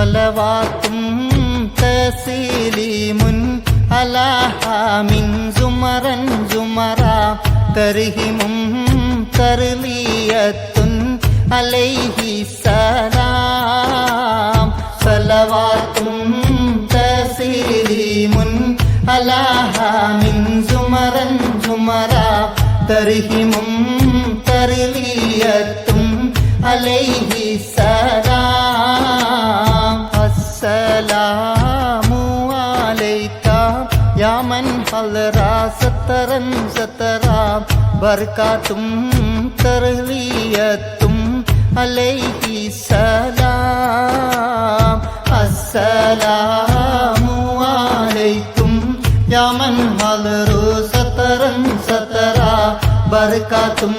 സ്വലവാത്തും തസീലീമുൻ അലാഹാമിൻ ജുമറൻ ജുമറ തർഹിമും തർലിയത്തുൻ അലൈഹി സലാം. സലവാത്തും തസീലീമുൻ അലാഹാമിൻ ജുമറൻ ജുമറ തർഹിമും തർലിയത്തും അലൈഹി സലാം. മൻ ഹലറാ സത്തറൻ സത്തറാ ബർക്കാത്തും തർലിയത്തും അലൈഹി സലാം. അസ്സലാമു അലൈക്കും. യാ മൻ ഹലറു സത്തറൻ സത്തറാ ബർക്കാത്തും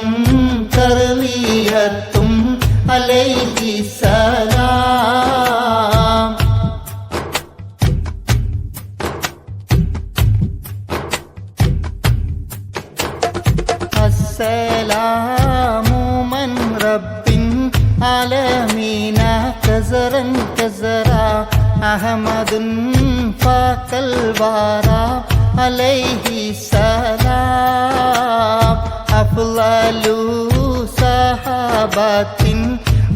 തർലിയത്തും അലൈഹി അസ്സലാമു റബ്ബിൻ അലമീന കസറൻ കസറ അഹമ്മദുൻ ഫാക്കൽ അലൈഹി സലാം അഫ്ലലു സഹാബത്തിൻ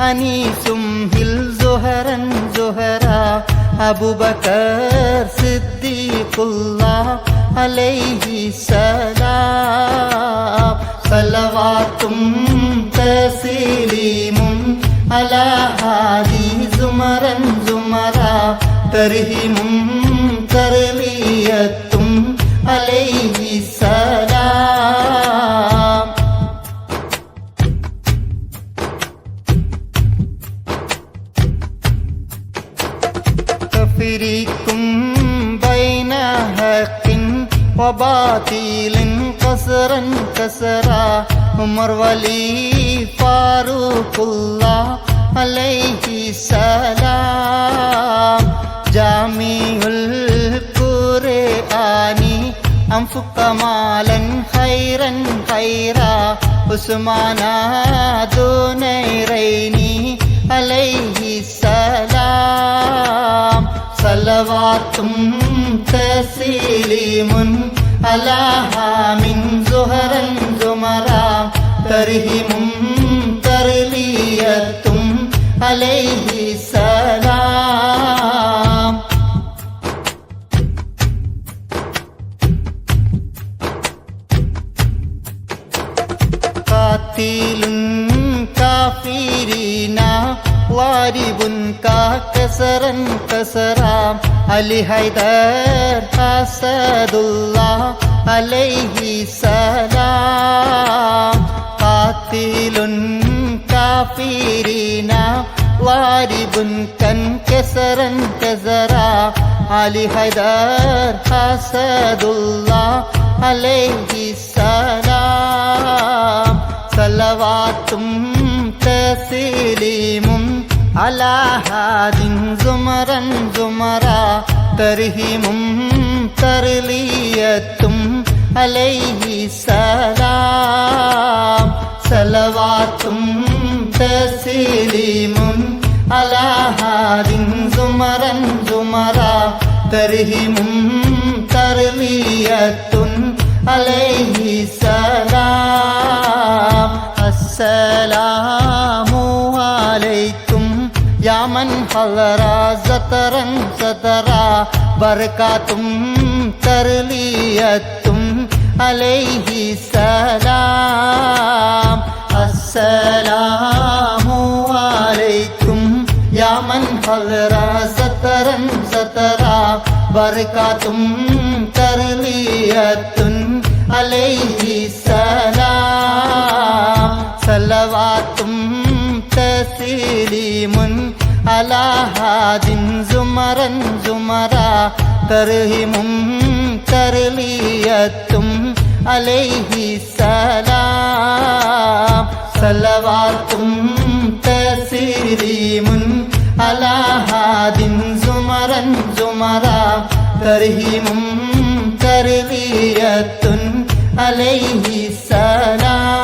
അനീസും ഹിൽ സുഹറൻ സുഹറ അബുബക്കർ സിദ്ദീഖുല്ലാ അലൈഹി സലാം സലവാത്തും തസീലീമും അലഹാദി സുമരൻ സുമറ തർഹിമും തർലിയത്തും അലൈഹി സലാം തഫരീക്കും وباطل قصرا كسرا عمر ولي فاروق الله عليه السلام جامع القرآن أنفق مالا خيرا خيرا عثمان دونيرين عليه السلام صلوات تسليم على من زهرا زمرا ترهم ترلية عليه السلام قاتل كافرين وارب كسرا كسرا علي حيدر حسد الله عليه سلام قاتل كافرين وارب كسرا كسرا علي حيدر حسد الله عليه السلام صلواتم തസീലീമും അലാഹാദിൻ സുമറൻ സുമറ തർഹിമും തർലിയത്തും അലൈഹി സലാം സലവാത്തും തസീലീമും അലാഹാദിൻ സുമറൻ സുമറ തർഹിമും തർലിയത്തും അലൈഹി സലാം السلام عليكم يا من حضر زترا زترا بركات ترلية عليه السلام السلام عليكم يا من حضر زترا زترا بركات ترلية عليه السلام സലവാത്തും തസീലീമുൻ زمرا സുമറൻ സുമറ തർഹിമും തർലിയത്തും അലൈഹി സലാം. സലവാത്തും على هاد زمرا زمرا ترهم തർലിയത്തുൻ അലൈഹി സലാം.